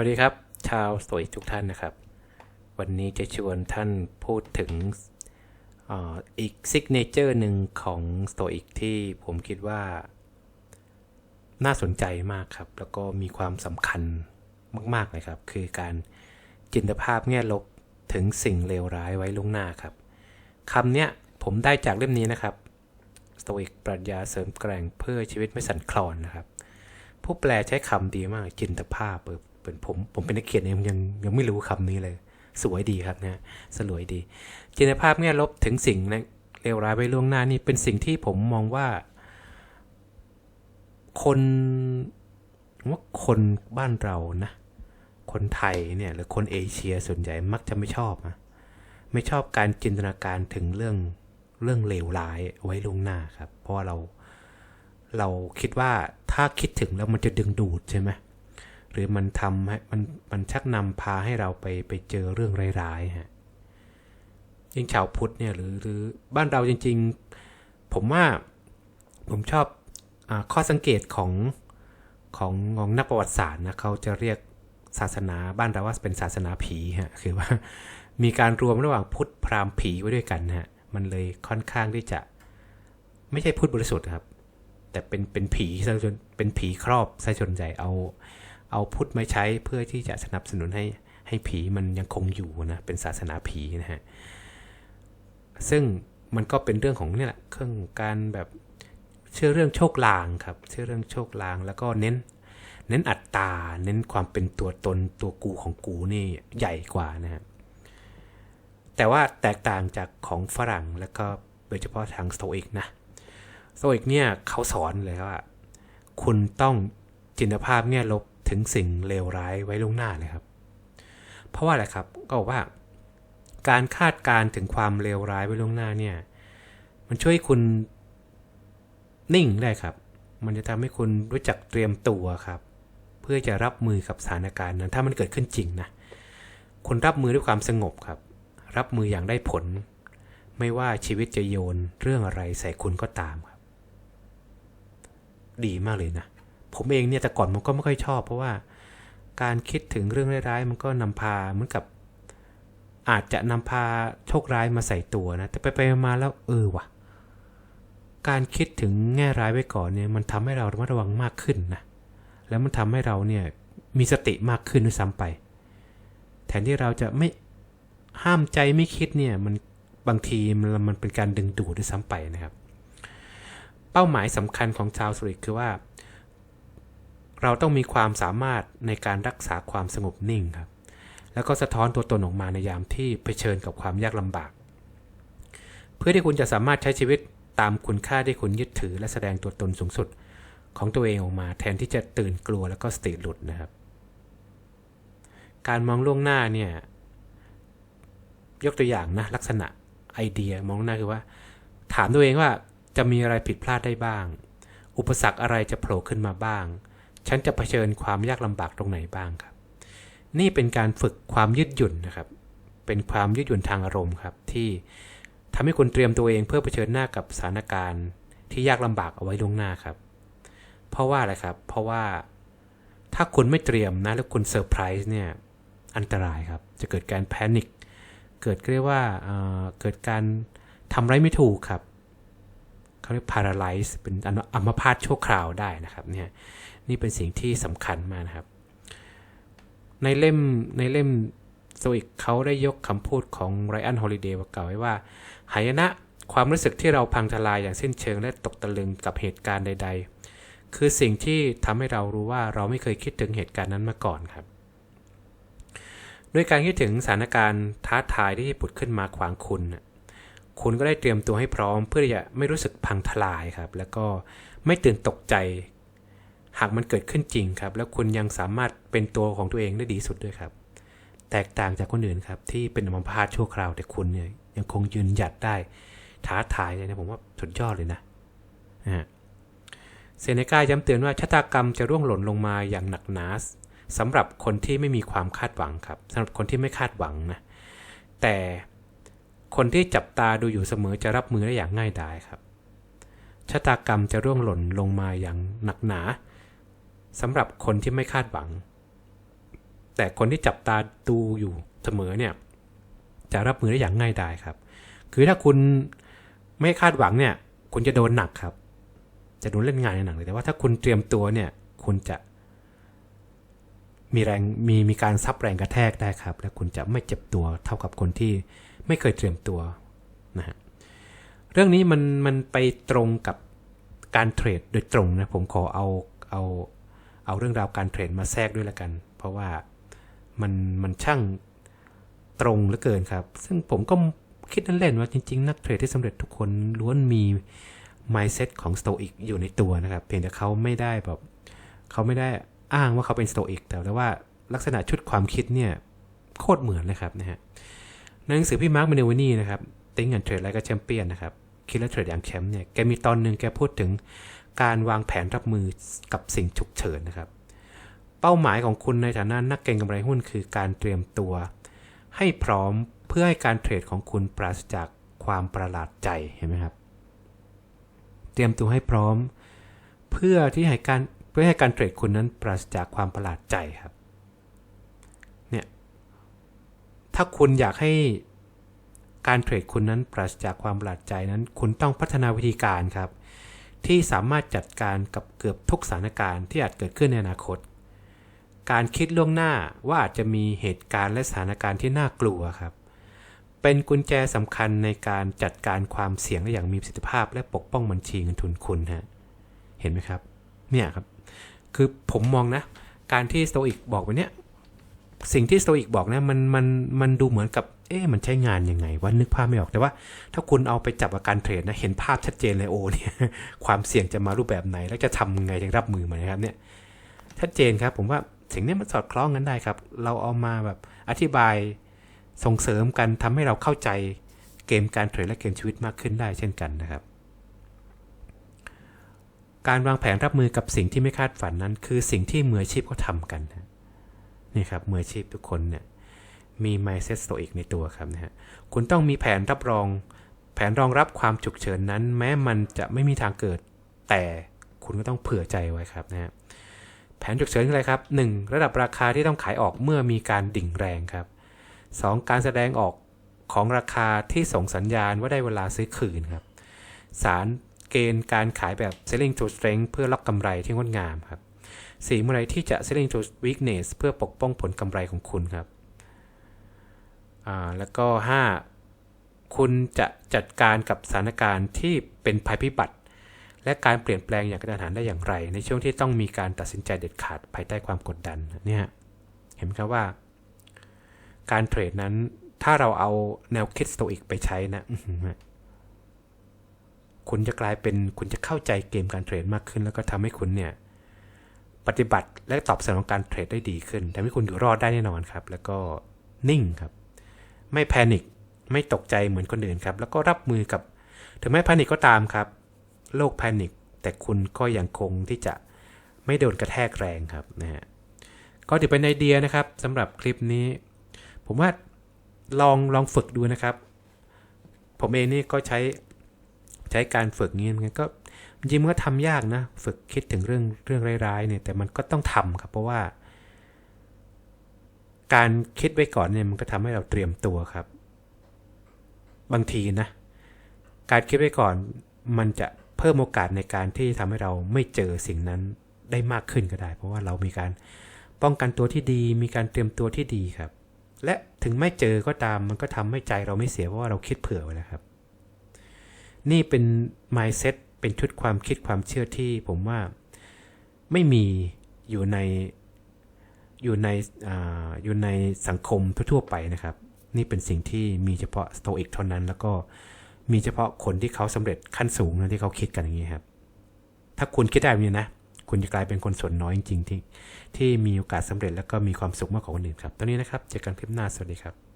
วัสดีครับ ชาวสวยทุกท่านนะครับ วันนี้จะชวนท่านพูดถึงอีกซิกเนเจอร์หนึ่งของสโตอิกที่ผมคิดว่า น่าสนใจมากครับ แล้วก็มีความสำคัญมากๆเลยครับ คือการจินตภาพแง่ลบถึงสิ่งเลวร้ายไว้ล่วงหน้าครับคำเนี้ยผมได้จากเล่มนี้นะครับสโตอิกปรัชญาเสริมแกร่งเพื่อชีวิตไม่สั่นคลอนนะครับ ผู้แปลใช้คำดีมากจินตภาพเออ เป็นผม ผมเป็นนักเขียนเองยังยังไม่รู้คำนี้เลย สวยดีครับนะสลวยดี จินตภาพแง่ลบถึงสิ่งเลวร้ายไว้ล่วงหน้านี่เป็นสิ่งที่ผมมองว่า คนว่าคนบ้านเรานะ คนไทยเนี่ย หรือคนเอเชียส่วนใหญ่มักจะไม่ชอบนะไม่ชอบการจินตนาการถึงเรื่องเรื่องเลวร้ายไว้ล่วงหน้าครับ เพราะว่าเราเราคิดว่าถ้าคิดถึงแล้วมันจะดึงดูดใช่ไหม รือมันทำให้มันมันชักนำพาให้เราไปไปเจอเรื่องร้ายๆฮะยิ่งชาวพุทธเนี่ยหรือหรือบ้านเราจริง ๆ ผมว่าผมชอบอข้อสังเกตของของของนักประวัติศาสตร์นะเขาจะเรียกศาสนาบ้านเราว่าเป็นศาสนาผีฮะคือว่ามีการรวมระหว่างพุทธพราหมณ์ผีไว้ด้วยกันฮะมันเลยค่อนข้างที่จะไม่ใช่พุทธบริสุทธิ์ครับ แต่เป็นเป็นผีซะจนเป็นผีครอบซะจนใหญ่เอา เอาพุทธมาใช้เพื่อที่จะสนับสนุนให้ให้ผีมันยังคงอยู่นะเป็นศาสนาผีนะฮะซึ่งมันก็เป็นเรื่องของนี่แหละเครื่องการแบบเชื่อเรื่องโชคลางครับ เชื่อเรื่องโชคลางแล้วก็เน้น เน้นอัตตา เน้นความเป็นตัวตนตัวกูของกูนี่ใหญ่กว่านะฮะแต่ว่าแตกต่างจากของฝรั่งแล้วก็โดยเฉพาะทางสโตอิกนะสโตอิกเนี่ยเขาสอนเลยว่า คุณต้องจินตภาพเนี่ยลบ ถึงสิ่งเลวร้ายไว้ล่วงหน้าเลยครับ เพราะว่าอะไรครับก็บอกว่า การคาดการถึงความเลวร้ายไว้ล่วงหน้าเนี่ย มันช่วยคุณนิ่งได้ครับ มันจะทำให้คุณรู้จักเตรียมตัวครับ เพื่อจะรับมือกับสถานการณ์นั้น ถ้ามันเกิดขึ้นจริงนะคุณรับมือด้วยความสงบครับ รับมืออย่างได้ผล ไม่ว่าชีวิตจะโยนเรื่องอะไรใส่คุณก็ตามครับ ดีมากเลยนะ ผมเองเนี่ยแต่ก่อนมันก็ไม่ค่อยชอบ เพราะว่าการคิดถึงเรื่องร้ายๆมันก็นำพาเหมือนกับ อาจจะนำพาโชคร้ายมาใส่ตัวนะ แต่ไปไปมาแล้วเออว่ะ การคิดถึงแง่ร้ายไว้ก่อนเนี่ยมันทำให้เราระมัดระวังมากขึ้นนะแล้วมันทำให้เราเนี่ยมีสติมากขึ้นด้วยซ้ำไป แทนที่เราจะไม่ห้ามใจไม่คิดเนี่ยมันบางทีมันมันเป็นการดึงดูดด้วยซ้ำไปนะครับ เป้าหมายสำคัญของชาวสุริคือว่า เราต้องมีความสามารถในการรักษาความสงบนิ่งครับ แล้วก็สะท้อนตัวตนออกมาในยามที่เผชิญกับความยากลำบาก เพื่อที่คุณจะสามารถใช้ชีวิตตามคุณค่าที่คุณยึดถือ และแสดงตัวตนสูงสุดของตัวเองออกมา แทนที่จะตื่นกลัวแล้วก็สติหลุดนะครับ การมองล่วงหน้าเนี่ยยกตัวอย่างนะลักษณะไอเดียมองหน้าคือว่า ถามตัวเองว่าจะมีอะไรผิดพลาดได้บ้าง อุปสรรคอะไรจะโผล่ขึ้นมาบ้าง ฉันจะเผชิญความยากลำบากตรงไหนบ้างครับ นี่เป็นการฝึกความยืดหยุ่นนะครับ เป็นความยืดหยุ่นทางอารมณ์ครับ ที่ทำให้คุณเตรียมตัวเองเพื่อเผชิญหน้ากับสถานการณ์ที่ยากลำบากเอาไว้ล่วงหน้าครับ เพราะว่าอะไรครับ เพราะว่าถ้าคุณไม่เตรียมนะแล้วคุณเซอร์ไพรส์เนี่ยอันตรายครับ จะเกิดการแพนิคเกิดเรียกว่าเกิดการทำไรไม่ถูกครับเขาเรียก paralyze เป็นอัมพาตชั่วคราวได้นะครับเนี่ย นี่เป็นสิ่งที่สำคัญมากนะครับ ในเล่มในเล่มโซอิกเขาได้ยกคำพูดของไรอันฮอลิเดย์กล่าวไว้ว่า หายนะความรู้สึกที่เราพังทลายอย่างสิ้นเชิงและตกตะลึงกับเหตุการณ์ใด ๆ คือสิ่งที่ทำให้เรารู้ว่าเราไม่เคยคิดถึงเหตุการณ์นั้นมาก่อนครับ ด้วยการคิดถึงสถานการณ์ท้าทายที่ผุดขึ้นมาขวางคุณ คุณก็ได้เตรียมตัวให้พร้อมเพื่อจะไม่รู้สึกพังทลายครับ แล้วก็ไม่ตื่นตกใจ หากมันเกิดขึ้นจริงครับ แล้วคุณยังสามารถเป็นตัวของตัวเองได้ดีสุดด้วยครับ แตกต่างจากคนอื่นครับ ที่เป็นอัมพาตชั่วคราวแต่คุณเนี่ยยังคงยืนหยัดได้ท้าทายเลยนะผมว่าสุดยอดเลยนะเซเนกาย้ำเตือนว่าชะตากรรมจะร่วงหล่นลงมาอย่างหนักหนาสำหรับคนที่ไม่มีความคาดหวังครับสำหรับคนที่ไม่คาดหวังนะแต่คนที่จับตาดูอยู่เสมอจะรับมือได้อย่างง่ายดายครับชะตากรรมจะร่วงหล่นลงมาอย่างหนักหนา สำหรับคนที่ไม่คาดหวัง แต่คนที่จับตาดูอยู่เสมอเนี่ย จะรับมือได้อย่างง่ายดายครับ คือถ้าคุณไม่คาดหวังเนี่ย คุณจะโดนหนักครับ จะโดนเล่นงานในหนักเลยแต่ว่าถ้าคุณเตรียมตัวเนี่ย คุณจะ มีแรงมีมีการซับแรงกระแทกได้ครับ และคุณจะไม่เจ็บตัวเท่ากับคนที่ไม่เคยเตรียมตัวนะฮะเรื่องนี้มันมันไปตรงกับการเทรดโดยตรงนะ ผมขอเอาเอา เอาเรื่องราวการเทรดมาแทรกด้วยละกัน เพราะว่ามันมันช่างตรงเหลือเกินครับ ซึ่งผมก็คิดเล่นๆว่าจริง ๆ นักเทรดที่สำเร็จทุกคนล้วนมี mindset ของ Stoic อยู่ในตัวนะครับ เพียงแต่เขาไม่ได้แบบเขาไม่ได้อ้างว่าเขาเป็น Stoic แต่ว่าลักษณะชุดความคิดเนี่ยโคตรเหมือนเลยครับนะฮะในหนังสือพี่มาร์คเมเนวานี่นะครับ Think and Trade แลก็แชมเปี้ยนนะครับคิดและเทรดอย่างแชมป์เนี่ยแกมีตอนหนึ่งแกพูดถึง การวางแผนรับมือกับสิ่งฉุกเฉินนะครับ เป้าหมายของคุณในฐานะนักเก็งกำไรหุ้นคือการเตรียมตัว ให้พร้อมเพื่อให้การเทรดของคุณปราศจากความประหลาดใจเห็นไหมครับ เตรียมตัวให้พร้อม เพื่อที่ให้การเพื่อให้การเทรดคุณนั้นปราศจากความประหลาดใจครับเนี่ยถ้าคุณอยากให้การเทรดคุณนั้นปราศจากความประหลาดใจนั้น คุณต้องพัฒนาวิธีการครับ ที่สามารถจัดการกับเกือบทุกสถานการณ์ที่อาจเกิดขึ้นในอนาคต การคิดล่วงหน้าว่าอาจจะมีเหตุการณ์และสถานการณ์ที่น่ากลัวครับ เป็นกุญแจสำคัญในการจัดการความเสี่ยงได้อย่างมีประสิทธิภาพ และปกป้องบัญชีเงินทุนคุณฮะเห็นไหมครับ เนี่ยครับ คือผมมองนะ การที่สโตอิกบอกไปเนี้ย สิ่งที่สโตอิกบอกเนะมันมันมันดูเหมือนกับ เอ๊ะมันใช้งานยังไงว่านึกภาพไม่ออกแต่ว่า ถ้าคุณเอาไปจับกับการเทรดนะเห็นภาพชัดเจนเลยโอ้เนี่ยความเสี่ยงจะมารูปแบบไหน แล้วจะทำไงถึงรับมือมันนะครับเนี่ยชัดเจนครับผมว่าสิ่งนี้มันสอดคล้องกันได้ครับ เราเอามาแบบอธิบายส่งเสริมกันทำให้เราเข้าใจเกมการเทรดและเกมชีวิตมากขึ้นได้เช่นกันนะครับ การวางแผนรับมือกับสิ่งที่ไม่คาดฝันนั้น คือสิ่งที่มืออาชีพเขาทำกันนะ นี่ครับมืออาชีพทุกคนเนี่ยมี mindset stoic ในตัวครับนะฮะคุณต้องมีแผนรับรอง แผนรองรับความฉุกเฉินนั้น แม้มันจะไม่มีทางเกิด แต่คุณก็ต้องเผื่อใจไว้ครับนะฮะแผนฉุกเฉินคืออะไรครับ 1. ระดับราคาที่ต้องขายออกเมื่อมีการดิ่งแรงครับ 2. การแสดงออกของราคาที่ส่งสัญญาณว่าได้เวลาซื้อคืนครับ 3. เกณฑ์การขายแบบ selling to strength เพื่อล็อกกำไรที่งดงามครับ 4. เมื่อไรที่จะ selling to weakness เพื่อปกป้องผลกำไรของคุณครับ แล้วก็ 5. คุณจะจัดการกับสถานการณ์ที่เป็นภัยพิบัติ และการเปลี่ยนแปลงอย่างกระทันหันได้อย่างไร ในช่วงที่ต้องมีการตัดสินใจเด็ดขาดภายใต้ความกดดันเนี่ยเห็นไหมครับว่า การเทรดนั้นถ้าเราเอาแนวคิดสโตอิกไปใช้นะคุณจะกลายเป็นคุณจะเข้าใจเกมการเทรดมากขึ้น แล้วก็ทำให้คุณเนี่ย ปฏิบัติและตอบสนองการเทรดได้ดีขึ้นทำให้คุณอยู่รอดได้แน่นอนครับ แล้วก็นิ่งครับ ไม่แพนิคไม่ตกใจเหมือนคนอื่นครับ แล้วก็รับมือกับ ถึงแม้แพนิคก็ตามครับโรคแพนิคแต่คุณก็ยังคงที่จะไม่โดนกระแทกแรงครับนะฮะก็ถือเป็นไอเดียนะครับสำหรับคลิปนี้ ผมว่าลองลองฝึกดูนะครับ ผมเองนี่ก็ใช้ใช้การฝึกนี้เหมือนกันก็ จริงมันก็ทำยากนะ ฝึกคิดถึงเรื่องเรื่องร้ายๆเนี่ย แต่มันก็ต้องทำครับ เพราะว่า การคิดไว้ก่อนเนี่ย มันก็ทำให้เราเตรียมตัวครับ บางทีนะ การคิดไว้ก่อน มันจะเพิ่มโอกาสในการที่ทำให้เราไม่เจอสิ่งนั้นได้มากขึ้นก็ได้ เพราะว่าเรามีการป้องกันตัวที่ดี มีการเตรียมตัวที่ดีครับ และถึงไม่เจอก็ตามมันก็ทำให้ใจเราไม่เสียเพราะว่าเราคิดเผื่อไว้แล้วครับ นี่เป็น mindset เป็นชุดความคิดความเชื่อที่ผมว่าไม่มีอยู่ในอยู่ในออยู่ในสังคมทั่วๆไปนะครับ นี่เป็นสิ่งที่มีเฉพาะสโตอิกเท่านั้น แล้วก็มีเฉพาะคนที่เขาสำเร็จขั้นสูงนะที่เขาคิดกันอย่างนี้ครับ ถ้าคุณคิดได้แบบนี้นะคุณจะกลายเป็นคนส่วนน้อยจริงๆที่ที่มีโอกาสสำเร็จแล้วก็มีความสุขมากกว่าคนอื่นครับตอนนี้นะครับเจอกันคลิปหน้าสวัสดีครับ